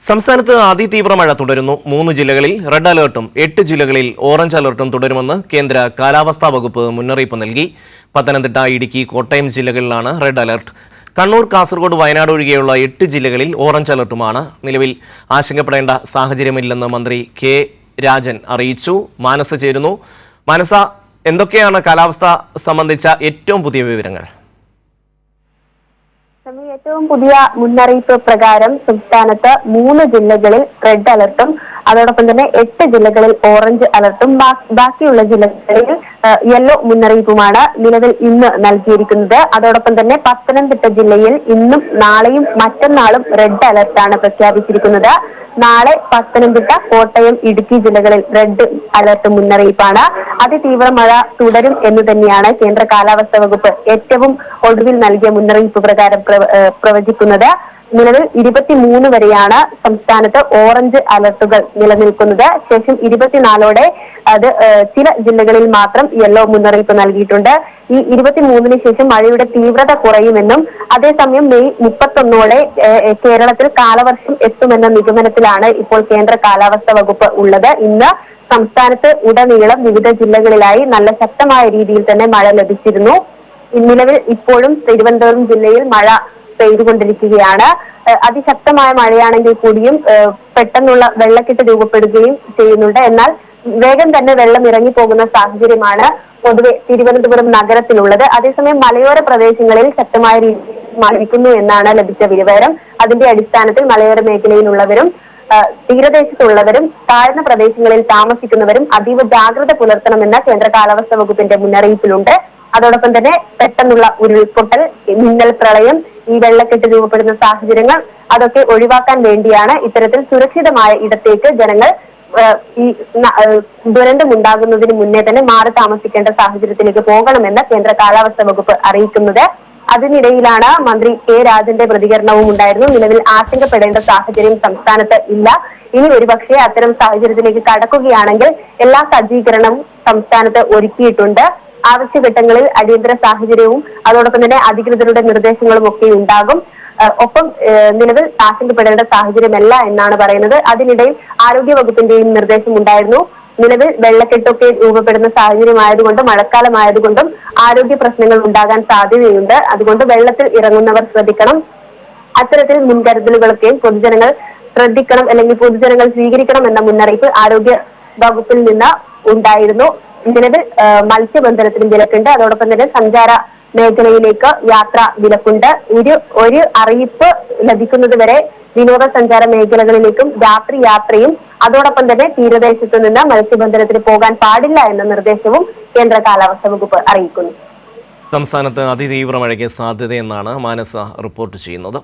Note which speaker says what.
Speaker 1: സംസ്ഥാനത്ത് അതിതീവ്ര മഴ തുടരുന്നു. മൂന്ന് ജില്ലകളിൽ റെഡ് അലേർട്ടും എട്ട് ജില്ലകളിൽ ഓറഞ്ച് അലേർട്ടും തുടരുമെന്ന് കേന്ദ്ര കാലാവസ്ഥാ വകുപ്പ് മുന്നറിയിപ്പ് നൽകി. പത്തനംതിട്ട ഇടുക്കി കോട്ടയം ജില്ലകളിലാണ് റെഡ് അലേർട്ട്. കണ്ണൂർ കാസർഗോഡ് വയനാട് ഒഴികെയുള്ള എട്ട് ജില്ലകളിൽ ഓറഞ്ച് അലർട്ടുമാണ് നിലവിൽ ആശങ്കപ്പെടേണ്ട സാഹചര്യമില്ലെന്ന് മന്ത്രി കെ. രാജൻ അറിയിച്ചു. മാനസ ചേരുന്നു. മാനസ എന്തൊക്കെയാണ് കാലാവസ്ഥ സംബന്ധിച്ച ഏറ്റവും പുതിയ വിവരങ്ങൾ?
Speaker 2: ഏറ്റവും പുതിയ മുന്നറിയിപ്പ് പ്രകാരം സംസ്ഥാനത്ത് മൂന്ന് ജില്ലകളിൽ റെഡ് അലർട്ടും അതോടൊപ്പം തന്നെ എട്ട് ജില്ലകളിൽ ഓറഞ്ച് അലർട്ടും ബാക്കിയുള്ള ജില്ലകളിൽ യെല്ലോ മുന്നറിയിപ്പുമാണ് നിലവിൽ ഇന്ന് നൽകിയിരിക്കുന്നത്. അതോടൊപ്പം തന്നെ പത്തനംതിട്ട ജില്ലയിൽ ഇന്നും നാളെയും മറ്റന്നാളും റെഡ് അലർട്ടാണ് പ്രഖ്യാപിച്ചിരിക്കുന്നത്. നാളെ പത്തനംതിട്ട കോട്ടയം ഇടുക്കി ജില്ലകളിൽ റെഡ് അലർട്ട് മുന്നറിയിപ്പാണ്. അതിതീവ്ര മഴ തുടരും എന്ന് തന്നെയാണ് കേന്ദ്ര കാലാവസ്ഥാ വകുപ്പ് ഏറ്റവും ഒടുവിൽ നൽകിയ മുന്നറിയിപ്പ് പ്രകാരം പ്രവ- പ്രവചിക്കുന്നത്. നിലവിൽ ഇരുപത്തിമൂന്ന് വരെയാണ് സംസ്ഥാനത്ത് ഓറഞ്ച് അലർട്ടുകൾ നിലനിൽക്കുന്നത്. ശേഷം ഇരുപത്തിനാലോടെ അത് ചില ജില്ലകളിൽ മാത്രം യെല്ലോ മുന്നറിയിപ്പ് നൽകിയിട്ടുണ്ട്. ഈ ഇരുപത്തിമൂന്നിന് ശേഷം മഴയുടെ തീവ്രത കുറയുമെന്നും അതേസമയം മെയ് മുപ്പത്തൊന്നോടെ കേരളത്തിൽ കാലവർഷം എത്തുമെന്ന നിഗമനത്തിലാണ് ഇപ്പോൾ കേന്ദ്ര കാലാവസ്ഥ വകുപ്പ് ഉള്ളത്. ഇന്ന് സംസ്ഥാനത്ത് ഉടനീളം വിവിധ ജില്ലകളിലായി നല്ല ശക്തമായ രീതിയിൽ തന്നെ മഴ ലഭിച്ചിരുന്നു. നിലവിൽ ഇപ്പോഴും തിരുവനന്തപുരം ജില്ലയിൽ മഴ പെയ്തുകൊണ്ടിരിക്കുകയാണ്. അതിശക്തമായ മഴയാണെങ്കിൽ കൂടിയും പെട്ടെന്നുള്ള വെള്ളക്കെട്ട് രൂപപ്പെടുകയും ചെയ്യുന്നുണ്ട്. എന്നാൽ വേഗം തന്നെ വെള്ളം ഇറങ്ങി ഇറങ്ങിപ്പോകുന്ന സാഹചര്യമാണ് പൊതുവെ തിരുവനന്തപുരം നഗരത്തിലുള്ളത്. അതേസമയം മലയോര പ്രദേശങ്ങളിൽ ശക്തമായ രീതിയിൽ മഴയ്ക്കുന്നു എന്നാണ് ലഭിച്ച വിവരം. അതിന്റെ അടിസ്ഥാനത്തിൽ മലയോര മേഖലയിലുള്ളവരും തീരദേശത്തുള്ളവരും താഴ്ന്ന പ്രദേശങ്ങളിൽ താമസിക്കുന്നവരും അതീവ ജാഗ്രത പുലർത്തണമെന്ന കേന്ദ്ര കാലാവസ്ഥാ വകുപ്പിന്റെ മുന്നറിയിപ്പിലുണ്ട്. അതോടൊപ്പം തന്നെ പെട്ടെന്നുള്ള ഉരുൾപൊട്ടൽ മിന്നൽ പ്രളയം വെള്ളക്കെട്ട് രൂപപ്പെടുന്ന സാഹചര്യങ്ങൾ അതൊക്കെ ഒഴിവാക്കാൻ വേണ്ടിയാണ് ഇത്തരത്തിൽ സുരക്ഷിതമായ ഇടത്തേക്ക് ജനങ്ങൾ ഈ ദുരന്തമുണ്ടാകുന്നതിന് മുന്നേ തന്നെ മാറി താമസിക്കേണ്ട സാഹചര്യത്തിലേക്ക് പോകണമെന്ന് കേന്ദ്ര കാലാവസ്ഥാ വകുപ്പ് അറിയിക്കുന്നത്. അതിനിടയിലാണ് മന്ത്രി കെ രാജന്റെ പ്രതികരണവും ഉണ്ടായിരുന്നു. നിലവിൽ ആശങ്കപ്പെടേണ്ട സാഹചര്യം സംസ്ഥാനത്ത് ഇല്ല. ഇനി ഒരുപക്ഷെ അത്തരം സാഹചര്യത്തിലേക്ക് കടക്കുകയാണെങ്കിൽ എല്ലാ സജ്ജീകരണവും സംസ്ഥാനത്ത് ഒരുക്കിയിട്ടുണ്ട്. ആവശ്യഘട്ടങ്ങളിൽ അടിയന്തര സാഹചര്യവും അതോടൊപ്പം തന്നെ അധികൃതരുടെ നിർദ്ദേശങ്ങളും ഒക്കെ ഉണ്ടാകും. ഒപ്പം നിലവിൽ ആശങ്കപ്പെടേണ്ട സാഹചര്യമല്ല എന്നാണ് പറയുന്നത്. അതിനിടയിൽ ആരോഗ്യ വകുപ്പിന്റെയും നിർദ്ദേശം ഉണ്ടായിരുന്നു. നിലവിൽ വെള്ളക്കെട്ടൊക്കെ രൂപപ്പെടുന്ന സാഹചര്യമായതുകൊണ്ടും മഴക്കാലമായതുകൊണ്ടും ആരോഗ്യ പ്രശ്നങ്ങൾ ഉണ്ടാകാൻ സാധ്യതയുണ്ട്. അതുകൊണ്ട് വെള്ളത്തിൽ ഇറങ്ങുന്നവർ ശ്രദ്ധിക്കണം. അത്തരത്തിൽ മുൻകരുതലുകളൊക്കെയും പൊതുജനങ്ങൾ ശ്രദ്ധിക്കണം അല്ലെങ്കിൽ പൊതുജനങ്ങൾ സ്വീകരിക്കണം എന്ന മുന്നറിയിപ്പ് ആരോഗ്യ വകുപ്പിൽ നിന്ന് ഉണ്ടായിരുന്നു. നിലവിൽ മത്സ്യബന്ധനത്തിന് വിലക്കുണ്ട്. അതോടൊപ്പം തന്നെ സഞ്ചാര മേഖലയിലേക്ക് യാത്ര വിലക്കുണ്ട്. ഒരു ഒരു അറിയിപ്പ് ലഭിക്കുന്നത് വരെ വിനോദസഞ്ചാര മേഖലകളിലേക്കും രാത്രി യാത്രയും അതോടൊപ്പം തന്നെ തീരദേശത്ത് നിന്ന് മത്സ്യബന്ധനത്തിന് പോകാൻ പാടില്ല എന്ന നിർദ്ദേശവും കേന്ദ്ര കാലാവസ്ഥ വകുപ്പ് അറിയിക്കുന്നു.
Speaker 1: സംസ്ഥാനത്ത് അതിതീവ്ര മഴയ്ക്ക് സാധ്യതയെന്നാണ് മാനസ റിപ്പോർട്ട് ചെയ്യുന്നത്.